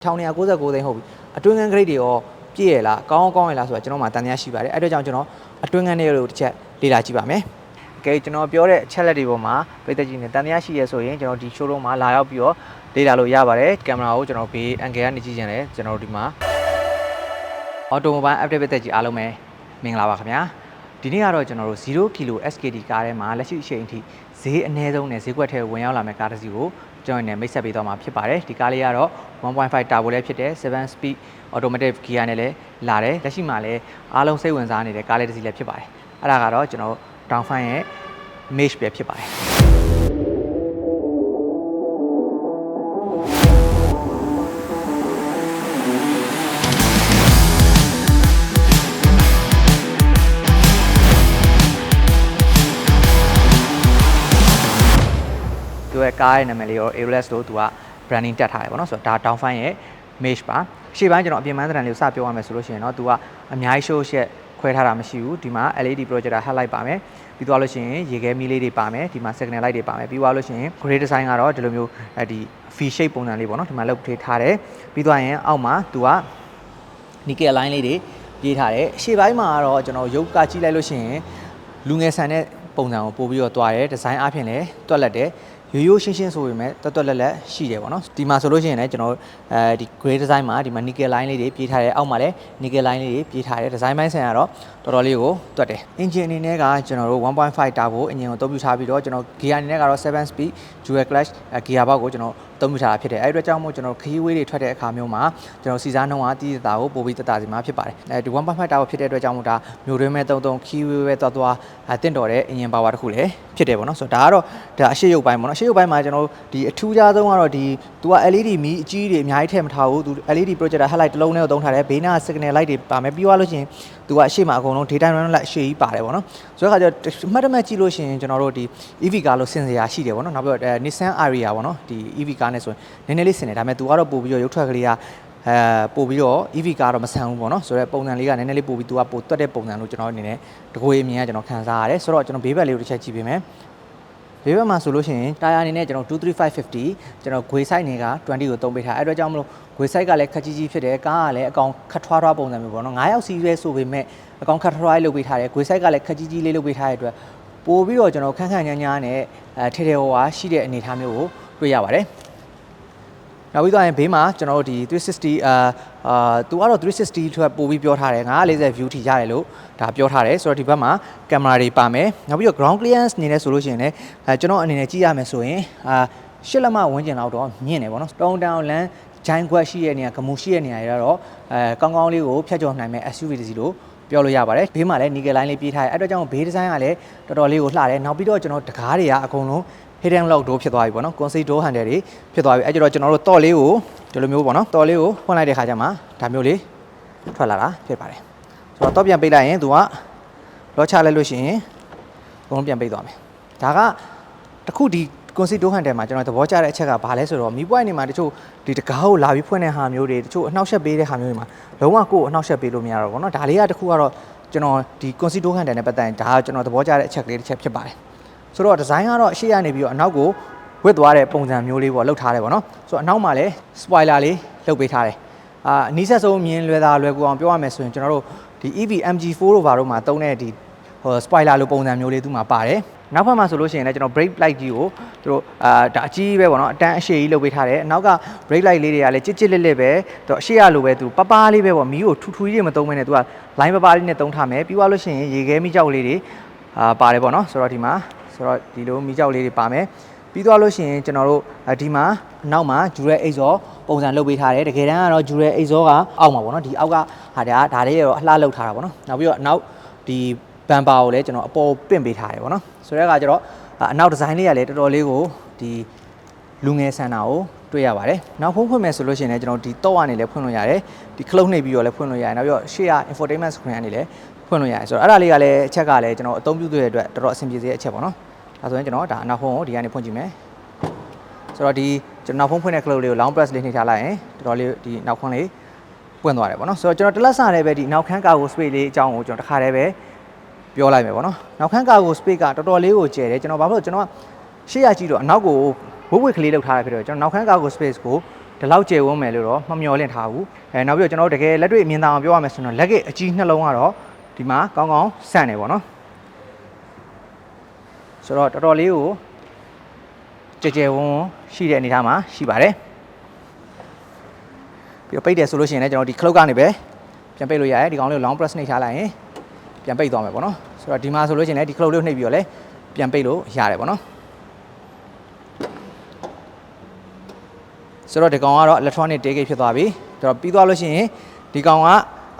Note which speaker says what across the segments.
Speaker 1: 1999သိန်းဟုတ်ပြီအတွင်းငန်း grade တွေရောပြည့်ရလားကောင်းကောင်းရလားဆိုတာကျွန်တော်မှတန်တရားရှိပါတယ်အဲ့အတွက်ကြောင့်ကျွန်တော်အတွင်းငန်းတွေကိုတစ်ချက်လေ့လာကြည့်ပါမယ်ကဲကျွန်တော်ပြောတဲ့အချက်လက်တွေပေါ်မှာပိတ်သက်ကြီးနဲ့တန်တရားရှိရဆိုရင်ကျွန်တော်ဒီ showroom မှာလာရောက်ပြီးတော့လေ့လာလို့ရပါတယ်ကင်မရာကိုကျွန်တော်ဘေး angle ကနေကြည့်ကြတယ်ကျွန်တော်တို့ဒီမှာ automobile update ပိတ်သက်ကြီးအားလုံးပဲမင်္ဂလာပါခင်ဗျာဒီနေ့ကတော့ကျွန်တော်တို့0 kilo SKD ကားထဲမှာလက်ရှိအချိန်အထိဈေးအနည်းဆုံးနဲ့ဈေးကွက်ထဲဝင်ရောက်လာမယ့်ကားတစ်စီးကို ကျွန်တော်နဲ့မိတ်ဆက်ပေးသွားမှာဖြစ်ပါတယ်ဒီကားလေးကတော့1.5 turbo လည်းဖြစ်တယ်7 speed automatic gear နဲ့လည်းလာတယ်လက်ရှိမှာလည်းအားလုံးစိတ်ဝင်စားနေတဲ့ကားလေးတစ်စီးလည်းဖြစ်ပါတယ်အဲ့ဒါကတော့ကျွန်တော် downfine ရဲ့ mesh ပဲဖြစ်ပါတယ် ကားရဲ့နာမည်လေးရော Aerolex လို့သူက branding တက်ထားတယ်ပေါ့နော်ဆိုတော့ဒါ downfine ရဲ့ mesh ပါရှေ့ပိုင်းကျွန်တော်အပြင်ပန်းသဏ္ဍာန်လေးကိုစပြောရမယ်ဆိုလို့ရှိရင်တော့သူကအများကြီး show ရှက်ခွဲထားတာမရှိဘူးဒီမှာ LED projector headlight ပါမယ်ပြီးသွားလို့ရှိရင်ရေခဲမီးလေးတွေပါမယ်ဒီမှာ signal light တွေပါမယ်ပြီးသွားလို့ရှိရင် gray design ကတော့ဒီလိုမျိုးအဲဒီ V shape ပုံစံလေးပေါ့နော်ဒီမှာလုပ်ထထားတယ်ပြီးသွားရင်အောက်မှာသူက nickel line လေးတွေပြေးထားတယ်ရှေ့ပိုင်းမှာကတော့ကျွန်တော်ရုပ်ကကြည့်လိုက်လို့ရှိရင်လူငယ်ဆန်တဲ့ပုံစံကိုပို့ပြီးတော့တွားတယ်ဒီဇိုင်းအပြင်လည်းတွက်လက်တယ် ရိုးရိုးရှင်းရှင်းဆိုပေမဲ့တွက်တွက်လက်လက်ရှိတယ်ပေါ့နော်ဒီမှာဆိုလို့ရှိရင်လည်းကျွန်တော်အဲဒီ gray design မှာဒီမှာ nickel line လေးတွေပြေးထားတယ်အောက်မှာလည်း nickel line လေးတွေပြေးထားတယ်ဒီဇိုင်းပိုင်းဆန်ကတော့တော်တော်လေးကိုတွက်တယ် engine အနေနဲ့ကကျွန်တော်တို့1.5 turbo engine ကိုအသုံးပြုထားပြီးတော့ကျွန်တော် gear အနေနဲ့ကတော့7 speed dual clutch gear box ကိုကျွန်တော်အသုံးပြုထားတာဖြစ်တယ်အဲဒီအတွက်ကြောင့်မို့ကျွန်တော်ခရီးဝေးတွေထွက်တဲ့အခါမျိုးမှာကျွန်တော်စီစားနှုန်းကတည်တတာကိုပို့ပြီးတတာစီမှာဖြစ်ပါတယ်အဲဒီ1.5 turbo ဖြစ်တဲ့အတွက်ကြောင့်မို့ဒါမျိုးတွင်းမဲ့တုံတုံခရီးဝေးပဲသွားသွားတင့်တော်တဲ့ engine power တစ်ခုလည်းဖြစ်တယ်ပေါ့နော်ဆိုတော့ဒါကတော့ဒါအရှိရုပ်ပိုင်းပေါ့နော်အရှိရုပ်ပိုင်းမှာကျွန်တော်ဒီအထူးခြားဆုံးကတော့ဒီသူက LED မီးအကြီးတွေအများကြီးထည့်မထားဘူးသူ LED projector headlight တစ်လုံးနဲ့သုံးထားတယ်ဘေးနား signal light တွေပါမယ်ပြီးသွားလို့ရှိရင် သူကအရှိမအကုန်လုံး daytime run light အရှိကြီးပါတယ်ပေါ့နော်ဆိုတော့အခါကျတော့မှတ်တမဲ့ကြည့်လို့ရှိရင်ကျွန်တော်တို့ဒီ EV ကားလို့ဆင်စရာရှိတယ်ပေါ့နော်နောက်ပြီးတော့ Nissan Ariya ပေါ့နော်ဒီ EV ကားနဲ့ဆိုရင်နည်းနည်းလေးဆင်တယ်ဒါပေမဲ့သူကတော့ပို့ပြီးတော့ရုပ်ထွက်ကလေးကအဲပို့ပြီးတော့ EV ကားတော့မဆန်ဘူးပေါ့နော်ဆိုတော့ပုံစံလေးကနည်းနည်းလေးပို့ပြီးသူကပို့တွက်တဲ့ပုံစံလို့ကျွန်တော်အနေနဲ့တကွေအမြင်ကကျွန်တော်ခံစားရတယ်ဆိုတော့ကျွန်တော်ဘေးဘက်လေးကိုတစ်ချက်ကြည့်ပေးမယ် ဘေးဘက်မှာဆိုလို့ရှိရင်တာယာအနေနဲ့ကျွန်တော်23550ကျွန်တော်ဂွေ site တွေက20ကိုသုံးပေးထားအဲ့အတွက်ကြောင့်မလို့ဂွေ site ကလည်းခက်ကြီးကြီးဖြစ်တယ်ကားကလည်းအကောင်ခတ်ထွားထွားပုံစံမျိုးပေါ့နော်9ယောက်စီးရဲဆိုပေမဲ့အကောင်ခတ်ထွားလေးလုပ်ပေးထားတယ်ဂွေ site ကလည်းခက်ကြီးကြီးလေးလုပ်ပေးထားတဲ့အတွက်ပို့ပြီးတော့ကျွန်တော်ခန်းခန်းညာညာနဲ့အဲထဲထဲဟောဟာရှိတဲ့အနေအထားမျိုးကိုတွေ့ရပါတယ် နောက်ပြီးတော့ရင်ဘေးမှာကျွန်တော်တို့ဒီ360အာအာသူကတော့360ထွက်ပို့ပြီးပြောထားတယ်940 view ထိရတယ်လို့ဒါပြောထားတယ်ဆိုတော့ဒီဘက်မှာကင်မရာတွေပါမယ်နောက်ပြီးတော့ ground clearance အနေနဲ့ဆိုလို့ရှိရင်လည်းအဲကျွန်တော်အနေနဲ့ကြည့်ရမယ်ဆိုရင်အာရှစ်လက်မဝန်းကျင်လောက်တော့မြင့်တယ်ပေါ့နော်တောင်းတောင်းလမ်းဂျိုင်းခွက်ရှိတဲ့နေရာကမူရှိတဲ့နေရာတွေကတော့အဲကောင်းကောင်းလေးကိုဖြတ်ကျော်နိုင်မဲ့ SUV တစ်စီးလို့ပြောလို့ရပါတယ်ဘေးမှာလည်း nickel line လေးပြေးထားတယ်အဲ့တော့ကြောင့်ဘေးဒီဇိုင်းကလည်းတော်တော်လေးကိုလှတယ်နောက်ပြီးတော့ကျွန်တော်တကားတွေကအကုန်လုံး hidden lock door ဖြစ်သွားပြီပေါ့နော် console door handle တွေဖြစ်သွားပြီအဲ့ကြတော့ကျွန်တော်တို့တော့လေးကိုဒီလိုမျိုးပေါ့နော်တော့လေးကိုဖွင့်လိုက်တဲ့ခါကျမှဒါမျိုးလေးထွက်လာတာဖြစ်ပါတယ်ဆိုတော့တော့ပြန်ပိတ်လိုက်ရင်သူကလောချလိုက်လို့ရှိရင်အကုန်လုံးပြန်ပိတ်သွားမယ်ဒါကတခုဒီ console door handle မှာကျွန်တော်သဘောကျတဲ့အချက်ကဘာလဲဆိုတော့မီးပွိုင်းနေမှာတချို့ဒီတကားကိုလာပြီးဖွင့်တဲ့ဟာမျိုးတွေတချို့အနှောက်အယှက်ပေးတဲ့ဟာမျိုးတွေမှာလုံးဝကိုယ်အနှောက်အယှက်ပေးလို့မရတော့ဘူးเนาะဒါလေးကတခုကတော့ကျွန်တော်ဒီ console door handle နဲ့ပတ်သက်ရင်ဒါကကျွန်တော်သဘောကျတဲ့အချက်ကလေးတစ်ချက်ဖြစ်ပါတယ် ဆိုတော့ဒီဇိုင်းကတော့အရှိရနေပြီးတော့အနောက်ကိုဝစ်သွားတဲ့ပုံစံမျိုးလေးပေါ့လှုပ်ထားတယ်ပေါ့နော်ဆိုတော့အနောက်မှာလည်း spoiler လေးလှုပ်ပေးထားတယ်အာအနီးဆက်ဆုံးမြင်လွယ်တာလွယ်ကူအောင်ပြောရမယ်ဆိုရင်ကျွန်တော်တို့ဒီ EV MG4 တို့ဘာတို့မှာတုံးတဲ့ဒီဟို spoiler လိုပုံစံမျိုးလေးသူ့မှာပါတယ်နောက်ဘက်မှာဆိုလို့ရှိရင်လည်းကျွန်တော် brake light ကြီးကိုသူတို့အာဒါအကြီးပဲပေါ့နော်အတန်းအရှိကြီးလုပ်ပေးထားတယ်အနောက်က brake light လေးတွေကလည်းကြစ်ကြစ်လစ်လစ်ပဲသူအရှိရလိုပဲသူပပားလေးပဲပေါ့မီးကိုထူထူကြီးတွေမသုံးမနဲ့သူက line ပပားလေးနဲ့သုံးထားမယ်ပြီးသွားလို့ရှိရင်ရေခဲမိကြောက်လေးတွေအာပါတယ်ပေါ့နော်ဆိုတော့ဒီမှာ ဆိုတော့ဒီလိုမိကြောက်လေးတွေပါမယ်ပြီးသွားလို့ရှိရင်ကျွန်တော်တို့ဒီမှာအနောက်မှာဂျူရဲအိတ်ဇောပုံစံလုပ်ပေးထားတယ်တကယ်တမ်းကတော့ဂျူရဲအိတ်ဇောကအောက်မှာပေါ့နော်ဒီအောက်ကဟာဒါဒါလေးရောအလှလုပ်ထားတာပေါ့နော်နောက်ပြီးတော့အနောက်ဒီဘန်ပါကိုလည်းကျွန်တော်အပေါ်ပင့်ပေးထားတယ်ပေါ့နော်ဆိုတဲ့အခါကျတော့အနောက်ဒီဇိုင်းလေးကလည်းတော်တော်လေးကိုဒီလူငယ်ဆန်တာကိုတွေ့ရပါတယ်နောက်ဖုန်းဖွင့်မယ်ဆိုလို့ရှိရင်လည်းကျွန်တော်ဒီတော့ကနေလည်းဖွင့်လို့ရတယ်ဒီခလုတ်နှိပ်ပြီးတော့လည်းဖွင့်လို့ရတယ်နောက်ပြီးတော့ရှေ့က infotainment screen ကနေလည်းဖွင့်လို့ရတယ်ဆိုတော့အဲ့ဒါလေးကလည်းအချက်ကလည်းကျွန်တော်အသုံးပြုတဲ့အတွက်တော်တော်အဆင်ပြေစေတဲ့အချက်ပေါ့နော် ဒါဆိုရင်ကျွန်တော်ဒါအနောက်ဖုန်းကိုဒီကနေဖွင့်ကြည့်မယ်ဆိုတော့ဒီကျွန်တော်နောက်ဖုန်းဖွင့်တဲ့ cloud လေးကို long press လေးနှိပ်ထားလိုက်ရင်တော်တော်လေးဒီနောက်ခွန်းလေးပွင့်သွားတယ်ပေါ့နော်ဆိုတော့ကျွန်တော်တလက်စရဲပဲဒီနောက်ခန်းကာကို space လေးအကြောင်းကိုကျွန်တော်တစ်ခါတည်းပဲပြောလိုက်မယ်ပေါ့နော်နောက်ခန်းကာကို space ကတော်တော်လေးကိုကျယ်တယ်ကျွန်တော်ဘာဖြစ်လို့ကျွန်တော်ကရှေ့ရကြည့်တော့အနောက်ကိုဝက်ဝက်ကလေးလောက်ထားတာဖြစ်တော့ကျွန်တော်နောက်ခန်းကာကို space ကိုဒီလောက်ကျယ်ဝန်းမယ်လို့တော့မမျှော်လင့်ထားဘူးအဲနောက်ပြီးတော့ကျွန်တော်တို့တကယ်လက်တွေ့မြင်သာအောင်ပြောရမယ်ဆိုတော့လက်ကအကြီးနှလုံးကတော့ဒီမှာကောင်းကောင်းဆန့်နေပေါ့နော် ဆိုတော့တော်တော်လေးကိုကြဲကြဲဝန်းဝန်းရှိတဲ့အနေအထားမှာရှိပါတယ်ပြီးတော့ပိတ်တယ်ဆိုလို့ရှိရင်လည်းကျွန်တော်ဒီ cloud ကနေပဲပြန်ပိတ်လို့ရတယ်ဒီကောင်လေးကို long press နှိပ်ထားလိုက်ရင်ပြန်ပိတ်သွားမယ်ပေါ့နော်ဆိုတော့ဒီမှာဆိုလို့ရှိရင်လည်းဒီ cloud လေးကိုနှိပ်ပြီးတော့လည်းပြန်ပိတ်လို့ရတယ်ပေါ့နော်ဆိုတော့ဒီကောင်ကတော့ electronic ticket ဖြစ်သွားပြီဆိုတော့ပြီးသွားလို့ရှိရင်ဒီကောင်က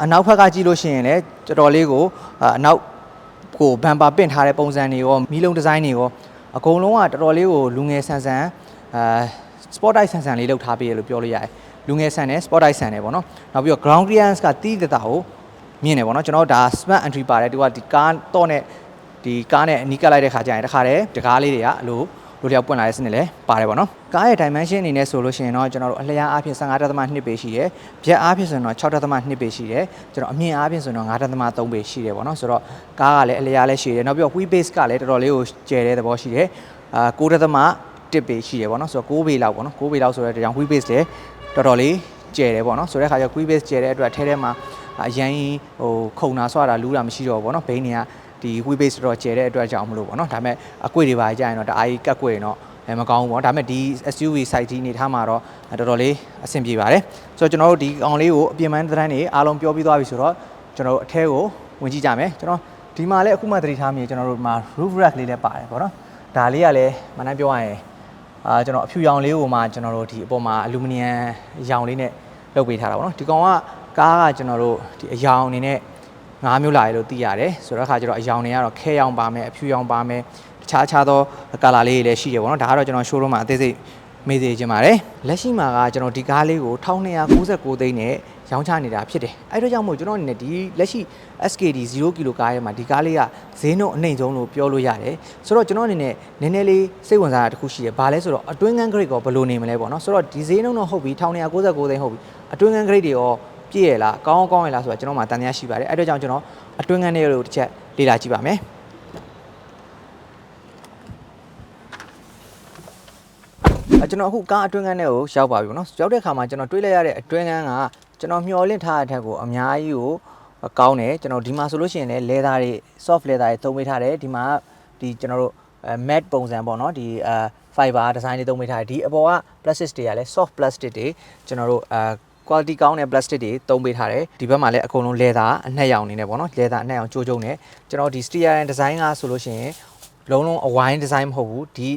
Speaker 1: အနောက်ဘက်ကကြည့်လို့ရှိရင်လည်းတော်တော်လေးကိုအာအနောက် ကိုဘန်ပါပင့်ထားတဲ့ပုံစံတွေရောမီးလုံးဒီဇိုင်းတွေရောအကုန်လုံးကတော်တော်လေးကိုလူငယ်ဆန်ဆန်အာ sport type ဆန်ဆန်လေးလောက်ထားပေးရလို့ပြောလို့ရတယ်လူငယ်ဆန်တယ် sport type ဆန်တယ်ပေါ့နော်နောက်ပြီးတော့ ground clearance ကတီးတတာကိုမြင်တယ်ပေါ့နော်ကျွန်တော်တို့ဒါ smart entry ပါတယ်သူကဒီကားတော့နဲ့ဒီကားနဲ့အနီးကပ်လိုက်တဲ့ခါကျရင်တခါတည်းတကားလေးတွေကအလို လိုလျောက်ပွင့်လာတဲ့စနစ်လည်းပါတယ်ပေါ့နော်ကားရဲ့ dimension အနေနဲ့ဆိုလို့ရှိရင်တော့ကျွန်တော်တို့အလျားအားဖြင့်15.2ပေရှိတယ်။ပြက်အားဖြင့်ဆိုရင်တော့6.2ပေရှိတယ်။ကျွန်တော်အမြင့်အားဖြင့်ဆိုရင်တော့9.3ပေရှိတယ်ပေါ့နော်။ဆိုတော့ကားကလည်းအလျားလည်းရှိတယ်။နောက်ပြီးတော့ wheel base ကလည်းတော်တော်လေးကိုကျယ်တဲ့သဘောရှိတယ်။အာ9.1ပေရှိတယ်ပေါ့နော်။ဆိုတော့6ပေလောက်ပေါ့နော်။6ပေလောက်ဆိုတဲ့ကြောင့် wheel base လည်းတော်တော်လေးကျယ်တယ်ပေါ့နော်။ဆိုတဲ့အခါကျ wheel base ကျယ်တဲ့အတွက်အထဲထဲမှာအရင်ဟိုခုံတာဆွတာလူးတာမရှိတော့ဘူးပေါ့နော်။ဘိန်းတွေက ဒီ wheel base တော့ကျယ်တဲ့အတွက်ကြောင့်မလို့ပေါ့နော်။ဒါပေမဲ့အကွေတွေပါကြာရင်တော့တအားကြီးကတ်ကွေရင်တော့အဲမကောင်းဘူးပေါ့ဒါပေမဲ့ဒီ SUV site ဒီနေထားမှာတော့တော်တော်လေးအဆင်ပြေပါတယ်ဆိုတော့ကျွန်တော်တို့ဒီအောင်လေးကိုအပြင်ပန်းသတင်းတွေအားလုံးပြောပြီးသွားပြီဆိုတော့ကျွန်တော်တို့အထဲကိုဝင်ကြည့်ကြမယ်ကျွန်တော်ဒီမှာလည်းအခုမှသတိထားမိကျွန်တော်တို့ဒီမှာ roof rack လေးလည်းပါတယ်ပေါ့နော်ဒါလေးကလည်းမနိုင်ပြောရရင်အာကျွန်တော်အဖြူရောင်လေးကိုမှကျွန်တော်တို့ဒီအပေါ်မှာအလူမီနီယံရောင်လေးနဲ့လုပ်ပေးထားတာပေါ့နော်ဒီကောင်ကကားကကျွန်တော်တို့ဒီအရောင်အနေနဲ့ ငါးမျိုးလာရလို့သိရတယ်ဆိုတော့အခါကျတော့အရောင်တွေကတော့ခဲရောင်ပါမယ်အဖြူရောင်ပါမယ်တခြားခြားသောကာလာလေးတွေလည်းရှိတယ်ပေါ့နော်ဒါကတော့ကျွန်တော် showroom မှာအသေးစိတ်မေးသေးခြင်းပါတယ်လက်ရှိမှာကကျွန်တော်ဒီကားလေးကို1296သိန်းနဲ့ရောင်းချနေတာဖြစ်တယ်အဲ့တော့ကြောင့်မို့ကျွန်တော်အနေနဲ့ဒီလက်ရှိ SKD 0 kg ကားရဲ့မှာဒီကားလေးကဈေးနှုန်းအနှိမ်ဆုံးလို့ပြောလို့ရတယ်ဆိုတော့ကျွန်တော်အနေနဲ့နည်းနည်းလေးစိတ်ဝင်စားတာတစ်ခုရှိတယ်ဘာလဲဆိုတော့အတွင်းကန်း grade ကိုဘယ်လိုနေမလဲပေါ့နော်ဆိုတော့ဒီဈေးနှုန်းတော့ဟုတ်ပြီ1296သိန်းဟုတ်ပြီအတွင်းကန်း grade တွေရော ပြည့်ရလားကောင်းကောင်းရလားဆိုတာကျွန်တော်မှတန်တရားရှိပါတယ်အဲ့တော့ကြောင့်ကျွန်တော်အတွင်းကန်းတွေကိုတစ်ချက်လေ့လာကြည့်ပါမယ်အကျွန်တော်အခုကားအတွင်းကန်းထဲကိုရောက်ပါပြီပေါ့နော်ရောက်တဲ့အခါမှာကျွန်တော်တွေးလိုက်ရတဲ့အတွင်းကန်းကကျွန်တော်မျှော်လင့်ထားတဲ့ထက်ကိုအများကြီးကိုကောင်းတယ်ကျွန်တော်ဒီမှာဆိုလို့ရှိရင်လည်း leather တွေ soft leather တွေသုံးပေးထားတယ်ဒီမှာဒီကျွန်တော်တို့ matte ပုံစံပေါ့နော်ဒီအဲ fiber design တွေသုံးပေးထားတယ်ဒီအပေါ်က plastic တွေကလည်း soft plastic တွေကျွန်တော်တို့အဲ quality ကောင်းတဲ့ plastic တွေသုံးပေးထားတယ်ဒီဘက်မှာလည်းအကုန်လုံး leather အနှက်ရောင်နေနေပေါ့နော် leather အနှက်ရောင်ကြိုးကြုံနေကျွန်တော်ဒီ steering design ကဆိုလို့ရှိရင်လုံးလုံးအဝိုင်းဒီဇိုင်းမဟုတ်ဘူးဒီ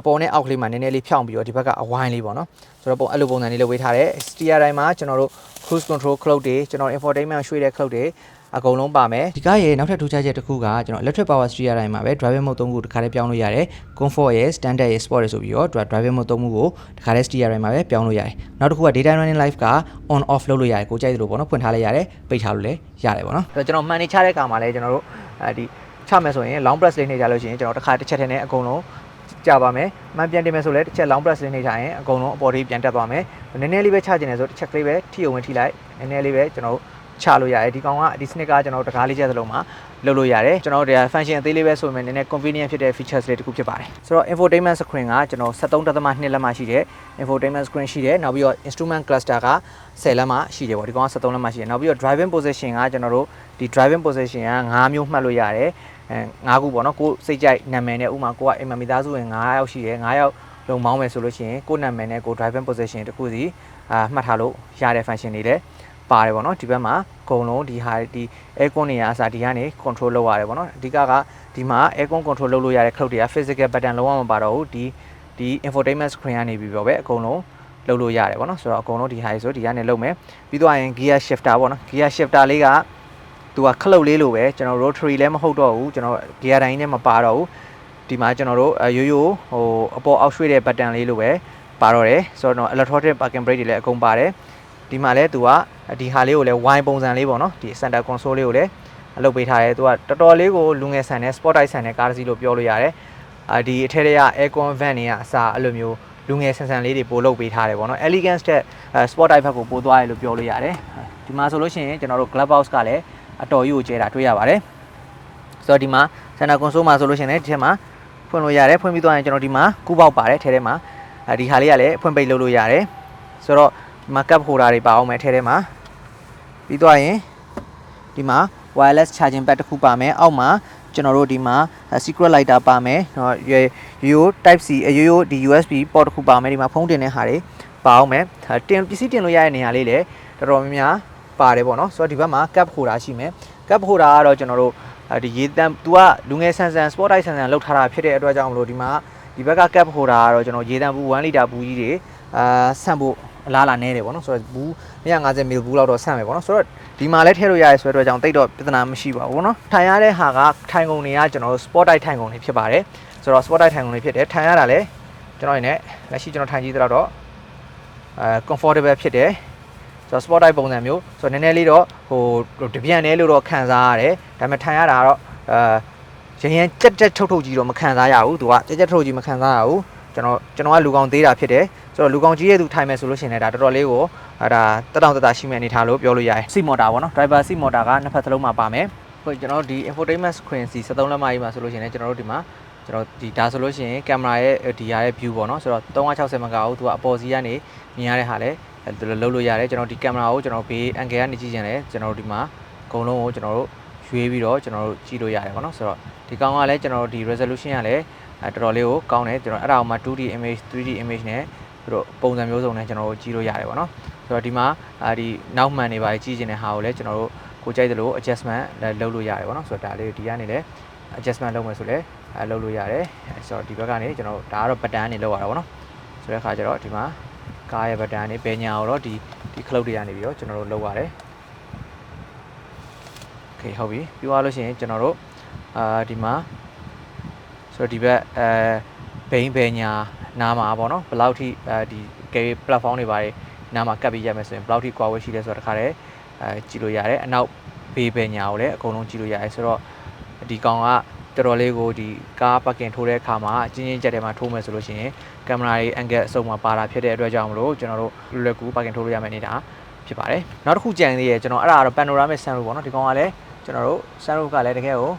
Speaker 1: အပေါ်နဲ့အောက်ကလေးမှာနည်းနည်းလေးဖြောင်းပြီးတော့ဒီဘက်ကအဝိုင်းလေးပေါ့နော်ဆိုတော့ပုံအဲ့လိုပုံစံလေးလုပ်ပေးထားတယ် steer တိုင်းမှာကျွန်တော်တို့ cruise control cloud တွေကျွန်တော် infotainment ရွှေ့တဲ့ cloud တွေ အကုန်လုံးပါမယ်ဒီကားရဲ့နောက်ထပ်ထူးခြားချက်တစ်ခုကကျွန်တော် electric power steer တိုင်းမှာပဲ driving mode သုံးခုတစ်ခါတည်းပြောင်းလို့ရတယ် comfort ရဲ့ standard ရဲ့ sport ရဲ့ဆိုပြီးတော့ driving mode သုံးခုကိုတစ်ခါတည်း steer တိုင်းမှာပဲပြောင်းလို့ရတယ်နောက်တစ်ခုက daytime running life က on off လုပ်လို့ရတယ်ကိုကြိုက်သလိုပေါ့နော်ဖွင့်ထားလိုက်ရတယ်ပိတ်ထားလို့လည်းရတယ်ပေါ့နော်အဲ့တော့ကျွန်တော်မှန်နေချတဲ့ကာမှာလည်းကျွန်တော်တို့အဲဒီချမယ်ဆိုရင် long press လေးနှိပ်ကြလို့ရှိရင်ကျွန်တော်တစ်ခါတစ်ချက်ထဲနဲ့အကုန်လုံးကြပါမယ်။မှန်ပြန်တင်မယ်ဆိုလည်းတစ်ချက် long press လေးနှိပ်ထားရင်အကုန်လုံးအပေါ်ထိပြန်တက်သွားမယ်။နည်းနည်းလေးပဲချကျင်တယ်ဆိုတစ်ချက်ကလေးပဲထိအောင်ဝင်ထိလိုက်။နည်းနည်းလေးပဲကျွန်တော် ချလို့ရတယ်ဒီကောင်ကဒီ snick ကကျွန်တော်တကားလေးချက်သလုံးမှာလုပ်လို့ရတယ်ကျွန်တော်တို့ function အသေးလေးပဲဆိုရင်နည်းနည်း convenient ဖြစ်တဲ့ features လေးတစ်ခုဖြစ်ပါတယ်ဆိုတော့ infotainment screen ကကျွန်တော်73.2လက်မှရှိတယ် infotainment screen ရှိတယ်နောက်ပြီးတော့ instrument cluster က10လက်မှရှိတယ်ပေါ့ဒီကောင်က73လက်မှရှိတယ်နောက်ပြီးတော့ driving position ကကျွန်တော်တို့ဒီ driving position က5မျိုးမှတ်လို့ရတယ်အဲ5ခုပေါ့နော်ကိုစိတ်ကြိုက်နာမည်နဲ့ဥမာကိုကအိမ်မမိသားစုဝင်9ယောက်ရှိတယ်9ယောက်လုံးမောင်းမယ်ဆိုလို့ရှိရင်ကိုနာမည်နဲ့ကို driving position တခုစီအာမှတ်ထားလို့ရတဲ့ function တွေလည်း ပါတယ်ပေါ့နော်ဒီဘက်မှာအကုန်လုံးဒီဟာဒီ aircon နေရာအစားဒီကနေ control လုပ်ရတယ်ပေါ့နော်အဓိကကဒီမှာ aircon control လုပ်လို့ရတဲ့ cloud တွေက physical button လုံးဝမပါတော့ဘူးဒီဒီ infotainment screen ကနေပြီးတော့ပဲအကုန်လုံးလုပ်လို့ရတယ်ပေါ့နော်ဆိုတော့အကုန်လုံးဒီဟာဆိုဒီကနေလုပ်မယ်ပြီးတော့ရင် gear shifter ပေါ့နော် gear shifter လေးကသူကခလုတ်လေးလိုပဲကျွန်တော် rotary လည်းမဟုတ်တော့ဘူးကျွန်တော် gear တိုင်းနဲ့မပါတော့ဘူးဒီမှာကျွန်တော်တို့ရိုးရိုးဟိုအပေါ်အောက်ရွှေ့တဲ့ button လေးလိုပဲပါတော့တယ်ဆိုတော့ electronic parking brake တွေလည်းအကုန်ပါတယ် ဒီမှာလည်းသူကဒီဟာလေးကိုလည်း wine ပုံစံလေးပေါ့နော်ဒီ center console လေးကိုလည်းအလုပ်ပေးထားတယ်သူကတော်တော်လေးကိုလူငယ်ဆန်တဲ့ sport type ဆန်တဲ့ကားတစ်စီးလို့ပြောလို့ရတယ်အာဒီအထက်ထဲက aircon van တွေကအစားအဲ့လိုမျိုးလူငယ်ဆန်ဆန်လေးတွေပို့လုပ်ပေးထားတယ်ပေါ့နော် elegance တဲ့ sport type ဘက်ကိုပို့သွားရလို့ပြောလို့ရတယ်ဒီမှာဆိုလို့ရှိရင်ကျွန်တော်တို့ glove box ကလည်းအတော်ကြီးကိုကျဲတာတွေ့ရပါတယ်ဆိုတော့ဒီမှာ center console မှာဆိုလို့ရှိရင်လည်းဒီထဲမှာဖွင့်လို့ရတယ်ဖွင့်ပြီးသွားရင်ကျွန်တော်ဒီမှာကူးပေါက်ပါတယ်ထဲထဲမှာဒီဟာလေးကလည်းဖွင့်ပိတ်လုပ်လို့ရတယ်ဆိုတော့ ဒီမှာ cap holder တွေပါအောင်မယ်ထဲထဲမှာပြီးသွားရင်ဒီမှာ wireless charging pad တစ်ခုပါမယ်အောက်မှာကျွန်တော်တို့ဒီမှာ secret lighter ပါမယ်เนาะရိုရို type C ရိုရိုဒီ USB port တစ်ခုပါမယ်ဒီမှာဖုန်းတင်တဲ့ဟာတွေပါအောင်မယ်တင်ပစ္စည်းတင်လို့ရတဲ့နေရာလေးလည်းတော်တော်များများပါတယ်ပေါ့နော်ဆိုတော့ဒီဘက်မှာ cap holder ရှိမယ် cap holder ကတော့ကျွန်တော်တို့ဒီရေတန် तू ကလူငယ်ဆန်ဆန် sport type ဆန်ဆန်လောက်ထားတာဖြစ်တဲ့အတွက်ကြောင့်မလို့ဒီမှာဒီဘက်က cap holder ကတော့ကျွန်တော်ရေတန်ဘူး1လီတာဘူးကြီးတွေအာဆန့်ဖို့ အလားလာနေတယ်ပေါ့နော်ဆိုတော့ဘူး150 ml ဘူးလောက်တော့ဆန့်မယ်ပေါ့နော်ဆိုတော့ဒီမှာလည်းထည့်လို့ရရဲဆိုတဲ့အတွက်ကြောင့်တိတ်တော့ပြဿနာမရှိပါဘူးပေါ့နော်ထိုင်ရတဲ့ဟာကထိုင်ကုန်တွေကကျွန်တော်တို့ sport type ထိုင်ကုန်တွေဖြစ်ပါတယ်ဆိုတော့ sport type ထိုင်ကုန်တွေဖြစ်တယ်ထိုင်ရတာလည်းကျွန်တော်နေလက်ရှိကျွန်တော်ထိုင်ကြည့်တော့အဲ comfortable ဖြစ်တယ်ဆိုတော့ sport type ပုံစံမျိုးဆိုတော့နည်းနည်းလေးတော့ဟိုတပြန်နေလို့တော့ခံစားရတယ်ဒါပေမဲ့ထိုင်ရတာကတော့အဲရရင်ကြက်ကြက်ထုတ်ထုတ်ကြီးတော့မခံစားရဘူးသူကကြက်ကြက်ထုတ်ကြီးမခံစားရဘူးကျွန်တော်ကျွန်တော်ကလူကောင်သေးတာဖြစ်တယ် ဆိုတော့လူကောင်ကြီးရဲ့သူထိုင်မယ်ဆိုလို့ရှိရင်လည်းဒါတော်တော်လေးကိုအဲဒါတက်တောင့်တက်တာရှိမဲ့အနေထားလို့ပြောလို့ရတယ်စီမော်တာပေါ့နော် driver စီမော်တာကနှစ်ဖက်သလုံးမှာပါမယ်ဟိုကျွန်တော်ဒီ infotainment screen စီ73လက်မကြီးမှာဆိုလို့ရှိရင်လည်းကျွန်တော်တို့ဒီမှာကျွန်တော်ဒီဒါဆိုလို့ရှိရင်ကင်မရာရဲ့ဒီရရဲ့ view ပေါ့နော်ဆိုတော့360မကဘူးသူကအပေါ်စီကနေမြင်ရတဲ့ဟာလည်းဒီလိုလုပ်လို့ရတယ်ကျွန်တော်ဒီကင်မရာကိုကျွန်တော်ဘေး angle ကနေကြည့်ချင်တယ်ကျွန်တော်တို့ဒီမှာအကုန်လုံးကိုကျွန်တော်တို့ရွေးပြီးတော့ကျွန်တော်တို့ကြည့်လို့ရတယ်ပေါ့နော်ဆိုတော့ဒီကောင်ကလည်းကျွန်တော်တို့ဒီ resolution ကလည်းအဲတော်တော်လေးကိုကောင်းတယ်ကျွန်တော်အဲ့ဒါအောင်မှ 2D image 3D image နဲ့ သူတို့ပုံစံမျိုးစုံနဲ့ကျွန်တော်တို့ကြည့်လို့ရတယ်ပေါ့နော်ဆိုတော့ဒီမှာအာဒီနောက်မှန်နေပါကြည့်ချင်တဲ့ဟာကိုလည်းကျွန်တော်တို့ကိုကြိုက်သလို adjustment လည်းလုပ်လို့ရတယ်ပေါ့နော်ဆိုတော့ဒါလေးဒီကနေလည်း adjustment လုပ်မယ်ဆိုလည်းအဲလုပ်လို့ရတယ်ဆိုတော့ဒီဘက်ကနေကျွန်တော်တို့ဒါကတော့ button နေလောက်ရတာပေါ့နော်ဆိုတဲ့အခါကျတော့ဒီမှာကားရဲ့ button နေပဲညာတော့ဒီဒီ cloud တွေကနေပြီးတော့ကျွန်တော်တို့လုပ်ရတယ် Okay ဟုတ်ပြီပြီးသွားလို့ရှိရင်ကျွန်တော်တို့အာဒီမှာဆိုတော့ဒီဘက်အဲဘိန်းဘဲညာ နားမှာပေါ့နော်ဘယ်လောက်ထိအဲဒီ platform တွေပါတယ်နားမှာကပ်ပြီးရမယ်ဆိုရင်ဘယ်လောက်ထိကွာဝေးရှိလဲဆိုတော့တခါတည်းအဲကြည့်လို့ရတယ်အနောက်ဘေးဘဲညာကိုလည်းအကုန်လုံးကြည့်လို့ရတယ်ဆိုတော့ဒီကောင်ကတော်တော်လေးကိုဒီကားပါကင်ထိုးတဲ့အခါမှာအချင်းချင်းကြက်ထဲမှာထိုးမယ်ဆိုလို့ရှိရင်ကင်မရာတွေ angle အစုံမှာပါတာဖြစ်တဲ့အတွက်ကြောင့်မလို့ကျွန်တော်တို့လွယ်လွယ်ကူပါကင်ထိုးလို့ရမယ့်နေတာဖြစ်ပါတယ်နောက်တစ်ခုကြံသေးရဲ့ကျွန်တော်အဲ့ဒါကတော့ panoramic sunroof ပေါ့နော်ဒီကောင်ကလည်းကျွန်တော်တို့ sunroof ကလည်းတကယ်ကို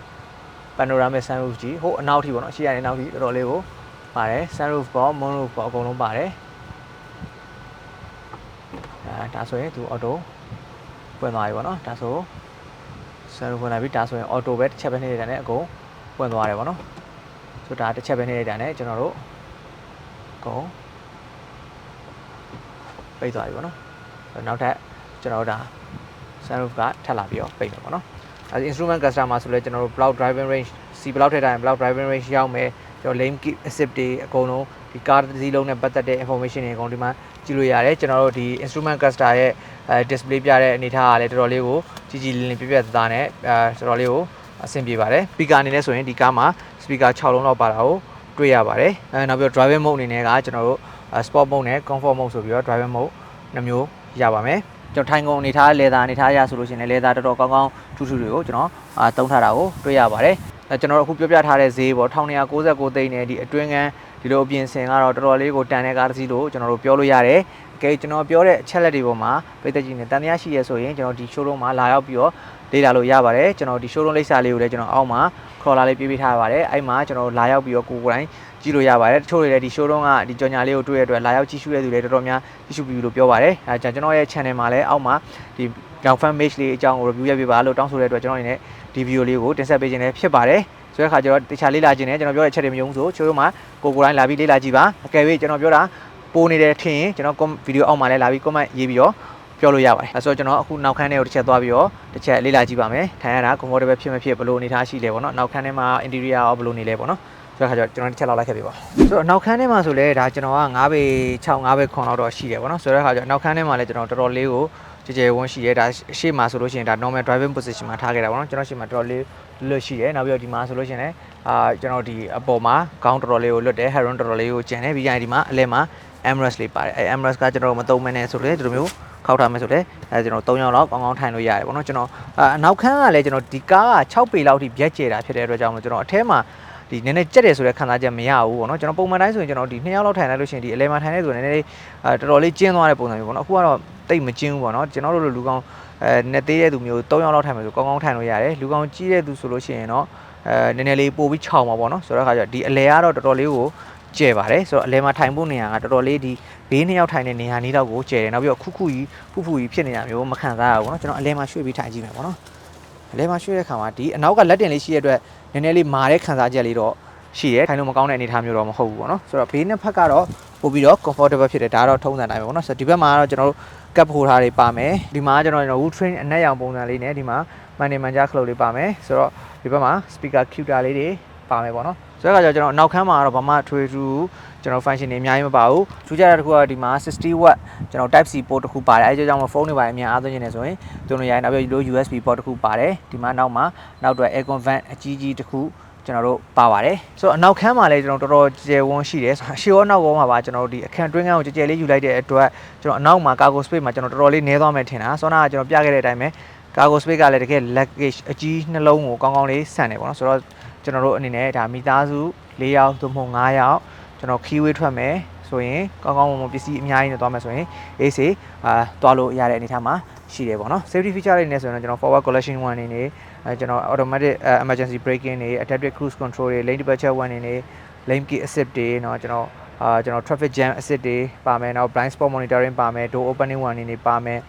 Speaker 1: panoramic sunroof ကြီးဟိုအနောက်ထိပေါ့နော်အရှိရတဲ့နောက်ထိတော်တော်လေးကို ပါတယ် sunroof ပေါ့ moonroof ပေါ့အကုန်လုံးပါတယ်အဲဒါဆိုရင်သူ auto ပွင့်သွားပြီပေါ့နော်ဒါဆို sunroof ဝင်လာပြီဒါဆိုရင် auto ပဲတစ်ချက်ပဲနှိမ့်လိုက်တာနဲ့အကုန်ပွင့်သွားတယ်ပေါ့နော်ဆိုတော့ဒါတစ်ချက်ပဲနှိမ့်လိုက်တာနဲ့ကျွန်တော်တို့အကုန်ပိတ်သွားပြီပေါ့နော်နောက်ထပ်ကျွန်တော်တို့ဒါ sunroof ကထပ်လာပြီးတော့ပိတ်မယ်ပေါ့နော်အဲ instrument cluster မှာဆိုလဲကျွန်တော်တို့ block driving range C block ထည့်ထားရင် block driving range ရောက်မယ် ကျွန်တော် lane keep assist တွေအကုန်လုံးဒီ car တစ်စီးလုံးနဲ့ပတ်သက်တဲ့ information တွေအကုန်ဒီမှာကြည့်လို့ရတယ်ကျွန်တော်တို့ဒီ instrument cluster ရဲ့အဲ display ပြတဲ့အနေထားကလည်းတော်တော်လေးကိုကြီးကြီးလင်းလင်းပြပြသားသားနဲ့အဲတော်တော်လေးကိုအဆင်ပြေပါတယ် speaker အနေနဲ့ဆိုရင်ဒီကားမှာ speaker 6လုံးလောက်ပါတာကိုတွေ့ရပါတယ်အဲနောက်ပြီးတော့ driving mode အနေနဲ့ကကျွန်တော်တို့ sport mode နဲ့ comfort mode ဆိုပြီးတော့ driving mode နှစ်မျိုးရပါမယ်ကျွန်တော်ထိုင်ကုန်အနေထားလေသာအနေထားရဆိုလို့ရှိရင်လေသာတော်တော်ကောင်းကောင်းထူးထူးတွေကိုကျွန်တော်အာတုံးထားတာကိုတွေ့ရပါတယ်အဲ ကျွန်တော်တို့အခုပြောပြထားတဲ့ဈေးပေါ့1969သိန်းနဲ့ဒီအတွင်းကန်းဒီလိုအပြင်ဆင်ကတော့တော်တော်လေးကိုတန်တဲ့ကားတစ်စီးလို့ကျွန်တော်တို့ပြောလို့ရတယ်ကဲကျွန်တော်ပြောတဲ့အချက်လက်တွေပေါ်မှာပြည်သက်ကြီးနဲ့တန်တရားရှိရဆိုရင်ကျွန်တော်ဒီ showroom မှာလာရောက်ပြီးတော့လေ့လာလို့ရပါတယ်ကျွန်တော်ဒီ showroom လိပ်စာလေးကိုလည်းကျွန်တော်အောက်မှာ crawler လေးပြပေးထားပါတယ်အဲ့မှာကျွန်တော်လာရောက်ပြီးတော့ကိုယ်ကိုယ်တိုင်ကြည့်လို့ရပါတယ်တချို့တွေလည်းဒီ showroom ကဒီကြော်ညာလေးကိုတွေ့ရတဲ့အတွက်လာရောက်ကြည့်ရှုရတဲ့သူတွေတော်တော်များကြည့်ရှုပြီးလို့ပြောပါတယ်အဲကျွန်တော်ရဲ့ channel မှာလည်းအောက်မှာဒီကြောင် fan page လေးအကြောင်းကို review ရပြပါလို့တောင်းဆိုတဲ့အတွက်ကျွန်တော်အနေနဲ့ ဒီ video လေးကိုတင်ဆက်ပေးခြင်းလည်းဖြစ်ပါတယ်ဆိုတဲ့အခါကျတော့တခြားလေ့လာခြင်းနဲ့ကျွန်တော်ပြောတဲ့အချက်တွေမယုံဆို showroom မှာကိုယ်ကိုယ်တိုင်လာပြီးလေ့လာကြည့်ပါအကယ်၍ကျွန်တော်ပြောတာပိုးနေတယ်ထင်ရင်ကျွန်တော် video အောက်မှာလည်းလာပြီး comment ရေးပြီးတော့ပြောလို့ရပါတယ်အဲဆိုတော့ကျွန်တော်အခုနောက်ခန်းထဲကိုတစ်ချက်သွားပြီးတော့တစ်ချက်လေ့လာကြည့်ပါမယ်ထိုင်ရတာ comfortable ဖြစ်မဖြစ်ဘယ်လိုအနေထားရှိလဲပေါ့နော်နောက်ခန်းထဲမှာ interior ရောဘယ်လိုနေလဲပေါ့နော်ဆိုတော့ခါကျတော့ကျွန်တော်တစ်ချက်လောက်လိုက်ခဲ့ပြီပေါ့ဆိုတော့နောက်ခန်းထဲမှာဆိုလဲဒါကျွန်တော်က9ပေ6 9ပေခွန်လောက်တော့ရှိတယ်ပေါ့နော်ဆိုတော့ခါကျတော့နောက်ခန်းထဲမှာလည်းကျွန်တော်တော်တော်လေးကို ကြည်ကြဲဝန်းရှိရဲဒါရှေ့မှာဆိုလို့ရှိရင်ဒါ normal driving position မှာထားခဲ့တာပေါ့နော်ကျွန်တော်ရှေ့မှာတော်တော်လေးလွတ်ရှိတယ်နောက်ပြီးတော့ဒီမှာဆိုလို့ရှိရင်လည်းအာကျွန်တော်ဒီအပေါ်မှာခေါင်းတော်တော်လေးကိုလွတ်တယ် heron တော်တော်လေးကိုကျန်တယ်ပြီးရင်ဒီမှာအလဲမှာ Emirates လေးပါတယ်အဲ Emirates ကကျွန်တော်မသုံးမနဲ့ဆိုတော့ဒီလိုမျိုးခောက်ထားမယ်ဆိုတော့အဲကျွန်တော်3ယောက်လောက်ကောင်းကောင်းထိုင်လို့ရတယ်ပေါ့နော်ကျွန်တော်အနောက်ခန်းကလည်းကျွန်တော်ဒီကားက6ပေလောက်ထိပြက်ကျဲတာဖြစ်တဲ့အတွက်ကြောင့်မို့ကျွန်တော်အထဲမှာဒီနည်းနည်းကြက်တယ်ဆိုတဲ့ခံစားချက်မရဘူးပေါ့နော်ကျွန်တော်ပုံမှန်တိုင်းဆိုရင်ကျွန်တော်ဒီ2ယောက်လောက်ထိုင်လိုက်လို့ရှိရင်ဒီအလဲမှာထိုင်နေဆိုရင်နည်းနည်းအဲတော်တော်လေးကျင်းသွားတဲ့ပုံစံမျိုးပေါ့နော်အခုကတော့ တိတ်မကျင်းဘူးပေါ့နော်ကျွန်တော်တို့လိုလူကောင်အဲနဲ့သေးတဲ့သူမျိုး၃ယောက်လောက်ထိုင်မယ်ဆိုကောင်းကောင်းထိုင်လို့ရတယ်လူကောင်ကြီးတဲ့သူဆိုလို့ရှိရင်တော့အဲနည်းနည်းလေးပို့ပြီးခြောင်ပါပေါ့နော်ဆိုတော့အခါကျဒီအလဲကတော့တော်တော်လေးကိုကျဲပါတယ်ဆိုတော့အလဲမှာထိုင်ဖို့နေရာကတော်တော်လေးဒီဘေးနှစ်ယောက်ထိုင်တဲ့နေရာလေးတော့ကိုကျဲတယ်နောက်ပြီးတော့ခုခုကြီးဖူဖူကြီးဖြစ်နေတာမျိုးမခံစားရဘူးပေါ့နော်ကျွန်တော်အလဲမှာရွှေ့ပြီးထိုင်ကြည့်မယ်ပေါ့နော်အလဲမှာရွှေ့တဲ့ခါမှာဒီအနောက်ကလက်တင်လေးရှိတဲ့အတွက်နည်းနည်းလေးမာတဲ့ခံစားချက်လေးတော့ရှိရဲထိုင်လို့မကောင်းတဲ့အနေအထားမျိုးတော့မဟုတ်ဘူးပေါ့နော်ဆိုတော့ဘေးနှစ်ဖက်ကတော့ပို့ပြီးတော့ comfortable ဖြစ်တယ်ဒါတော့ထုံးစံတိုင်းပဲပေါ့နော်ဆိုတော့ဒီဘက်မှာကတော့ကျွန်တော်တို့ ကပ်ဖိုးထားတွေပါမယ်ဒီမှာကကျွန်တော်ကျွန်တော် wood train အနက်ရောင်ပုံစံလေးနဲ့ဒီမှာမန်နေမန်ဂျာခလုတ်လေးပါမယ်ဆိုတော့ဒီဘက်မှာ speaker cuter လေးတွေပါမယ်ပေါ့နော်ဆိုတော့အခါကျတော့ကျွန်တော်နောက်ခန်းမှာတော့ဘာမှထွေထူးကျွန်တော် function တွေအများကြီးမပါဘူးထူးခြားတဲ့တစ်ခုကဒီမှာ60 watt ကျွန်တော် type C port တစ်ခုပါတယ်အဲဒါကြောင့်မဖုန်းတွေပါအများအားသွင်းနေတယ်ဆိုရင်ကျွန်တော်ရိုင်းနောက်ပြီးလို့ USB port တစ်ခုပါတယ်ဒီမှာနောက်မှာနောက်တော့ aircon vent အကြီးကြီးတစ်ခု ကျွန်တော်တို့ပါပါတယ်ဆိုတော့အနောက်ခန်းမှာလည်းကျွန်တော်တော်တော်ကျယ်ဝန်းရှိတယ်ရှေ့ရောနောက်ရောမှာပါကျွန်တော်တို့ဒီအခန်းတွင်းခန်းကိုကြည်ကြဲလေးယူလိုက်တဲ့အတွက်ကျွန်တော်အနောက်မှာ cargo space မှာကျွန်တော်တော်တော်လေးနည်းသွားမယ်ထင်တာဆောနာကကျွန်တော်ပြခဲ့တဲ့အတိုင်းပဲ cargo space ကလည်းတကယ် luggage အကြီးနှလုံးကိုကောင်းကောင်းလေးဆန်တယ်ပေါ့နော်ဆိုတော့ကျွန်တော်တို့အနေနဲ့ဒါမိသားစု၄ယောက်သို့မဟုတ်၅ယောက်ကျွန်တော် keyway ထွက်မယ်ဆိုရင်ကောင်းကောင်းမွန်မွန်ပစ္စည်းအများကြီးနဲ့သွားမယ်ဆိုရင်အေးစေအာသွားလို့ရတဲ့အနေအထားမှာရှိတယ်ပေါ့နော် safety feature တွေနဲ့ဆိုရင်တော့ကျွန်တော် forward collection one နေနေ အဲကျွန်တော် automatic emergency braking တွေ adaptive cruise control တွေ lane departure one နေနေ lane key assist တွေเนาะကျွန်တော်အာကျွန်တော် traffic jam assist တွေပါမယ်နောက် blind spot monitoring ပါမယ် door opening one နေနေပါမယ်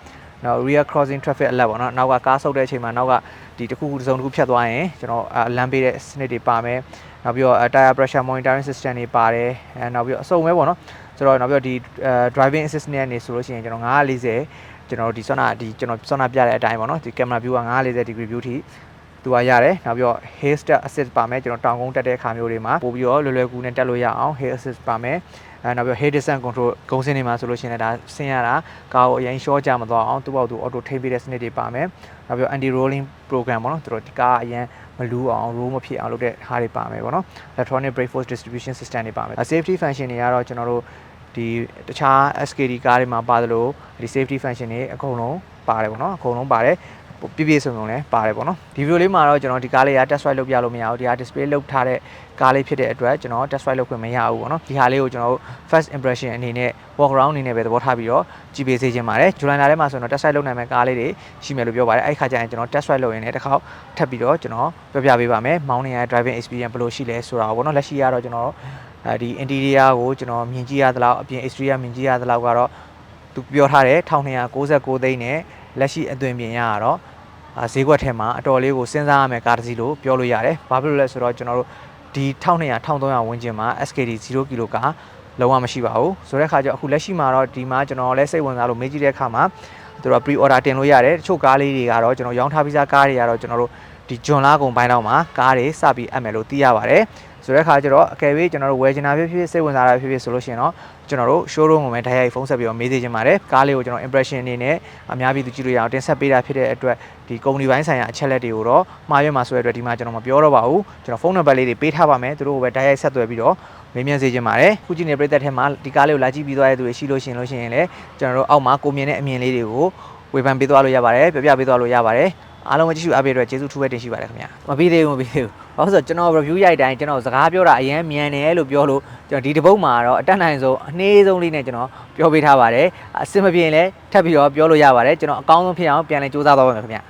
Speaker 1: နောက် rear crossing traffic alert ပေါ့နော်နောက်ကကားဆုပ်တဲ့အချိန်မှာနောက်ကဒီတစ်ခုခုတစ်စုံတစ်ခုဖြတ်သွားရင်ကျွန်တော်အာလမ်းပေးတဲ့စနစ်တွေပါမယ်နောက်ပြီးတော့ tire pressure monitoring system တွေပါတယ်အဲနောက်ပြီးတော့အစုံပဲပေါ့နော်ဆိုတော့နောက်ပြီးတော့ဒီ driving assist နဲ့နေဆိုလို့ရှိရင်ကျွန်တော်940 ကျွန်တော်ဒီဆွမ်းနာဒီကျွန်တော်ဆွမ်းနာပြတဲ့အတိုင်းပေါ့နော်ဒီ camera view က940 degree view ထိသူကရတယ်နောက်ပြီးတော့ hail step assist ပါမယ်ကျွန်တော်တောင်ကုန်းတက်တဲ့အခါမျိုးတွေမှာပို့ပြီးတော့လွယ်လွယ်ကူနဲ့တက်လို့ရအောင် hail assist ပါမယ်အဲနောက်ပြီးတော့ hail descent control ဂုံးစင်းတွေမှာဆိုလို့ရှိရင်လည်းဒါဆင်းရတာကားကိုအရင် short ကြမသွားအောင်သူ့ဘောက်သူ auto ထိပ်ပေးတဲ့စနစ်တွေပါမယ်နောက်ပြီးတော့ anti rolling program ပေါ့နော်သူတို့ဒီကားအရင်မလူးအောင် roll မဖြစ်အောင်လုပ်တဲ့ဟာတွေပါမယ်ပေါ့နော် electronic brake force distribution system တွေပါမယ် safety function တွေကတော့ကျွန်တော်တို့ ဒီတခြား SKD ကားတွေမှာပါသလိုဒီ safety function တွေအကုန်လုံးပါတယ်ပေါ့နော်အကုန်လုံးပါတယ်ပြည့်ပြည့်စုံစုံလည်းပါတယ်ပေါ့နော်ဒီဗီဒီယိုလေးမှာတော့ကျွန်တော်ဒီကားလေးက test ride လုပ်ပြလို့မရဘူးဒီဟာ display လုပ်ထားတဲ့ကားလေးဖြစ်တဲ့အတွက်ကျွန်တော် test ride လုပ်ခွင့်မရဘူးပေါ့နော်ဒီဟာလေးကိုကျွန်တော်တို့ first impression အနေနဲ့ walk around အနေနဲ့ပဲသဘောထားပြီးတော့ကြည့်ပေးစေချင်ပါတယ်ဇူလိုင်လထဲမှာဆိုရင်တော့ test ride လုပ်နိုင်မယ့်ကားလေးတွေရှိမယ်လို့ပြောပါတယ်အဲ့ခါကျရင်ကျွန်တော် test ride လုပ်ရင်လည်းတစ်ခါထပ်ပြီးတော့ကျွန်တော်ပြောပြပေးပါမယ်မောင်းနေရ driving experience ဘယ်လိုရှိလဲဆိုတာပေါ့နော်လက်ရှိကတော့ကျွန်တော် အဲဒီ interior ကိုကျွန်တော်မြင်ကြည့်ရသလောက်အပြင် exterior မြင်ကြည့်ရသလောက်ကတော့သူပြောထားတယ်1296သိန်းနဲ့လက်ရှိအသွင်ပြင်ရတော့အာဈေးကွက်ထဲမှာအတော်လေးကိုစဉ်းစားရမယ်ကားတစ်စီးလို့ပြောလို့ရတယ်။ဘာဖြစ်လို့လဲဆိုတော့ကျွန်တော်တို့ဒီ1200 1300ဝန်းကျင်မှာ SKD 0ကီလိုကားလုံးဝမရှိပါဘူး။ဆိုတဲ့အခါကျအခုလက်ရှိမှာတော့ဒီမှာကျွန်တော်လည်းစိတ်ဝင်စားလို့မေးကြည့်တဲ့အခါမှာသူတို့ pre order တင်လို့ရတယ်။တချို့ကားလေးတွေကတော့ကျွန်တော်ရောင်းထားပြီးသားကားတွေကတော့ကျွန်တော်တို့ဒီဂျွန်လာကုန်ပိုင်းတော့မှာကားတွေစပြီးအပ်မယ်လို့သိရပါတယ်။ ဆိုတဲ့အခါကျတော့အကယ်၍ကျွန်တော်တို့ဝယ်ချင်တာဖြစ်ဖြစ်စိတ်ဝင်စားတာဖြစ်ဖြစ်ဆိုလို့ရှိရင်တော့ကျွန်တော်တို့ showroom ကိုပဲဓာတ်ရိုက်ဖုန်းဆက်ပြီးတော့မေးသေးချင်ပါတယ်ကားလေးကိုကျွန်တော် impression အနေနဲ့အများပြည်သူကြည့်လို့ရအောင်တင်ဆက်ပေးတာဖြစ်တဲ့အတွက်ဒီကုမ္ပဏီပိုင်းဆိုင်ရာအချက်လက်တွေကိုတော့မှားရွက်မှာဆိုတဲ့အတွက်ဒီမှာကျွန်တော်မပြောတော့ပါဘူးကျွန်တော်ဖုန်းနံပါတ်လေးတွေပေးထားပါမယ်သူတို့ကိုပဲဓာတ်ရိုက်ဆက်သွယ်ပြီးတော့မေးမြန်းစေချင်ပါတယ်ခုကြည့်နေပြည်သက်ထဲမှာဒီကားလေးကိုလာကြည့်ပြီးသွားတဲ့သူတွေရှိလို့ရှိရင်လို့ရှိရင်လည်းကျွန်တော်တို့အောက်မှာကိုမြင်တဲ့အမြင်လေးတွေကိုဝေဖန်ပေးသွားလို့ရပါတယ်ပြပြပေးသွားလို့ရပါတယ် အားလုံးပဲကြည့်ရှုအားပေးအတွက်ကျေးဇူးထူးပဲတင်ရှိပါတယ်ခင်ဗျာမပြီးသေးဘူးမပြီးသေးဘူးဘာလို့ဆိုတော့ကျွန်တော် review ရိုက်တိုင်းကျွန်တော်စကားပြောတာအရင်မြန်တယ်လို့ပြောလို့ကျွန်တော်ဒီတစ်ပုတ်မှာတော့အတက်နိုင်ဆုံးအနှေးဆုံးလေးနဲ့ကျွန်တော်ပြောပေးထားပါတယ်အဆင်မပြေရင်လည်းထပ်ပြီးတော့ပြောလို့ရပါတယ်ကျွန်တော်အကောင်းဆုံးဖြစ်အောင်ပြန်လည်စူးစမ်းသွားပါမယ်ခင်ဗျာ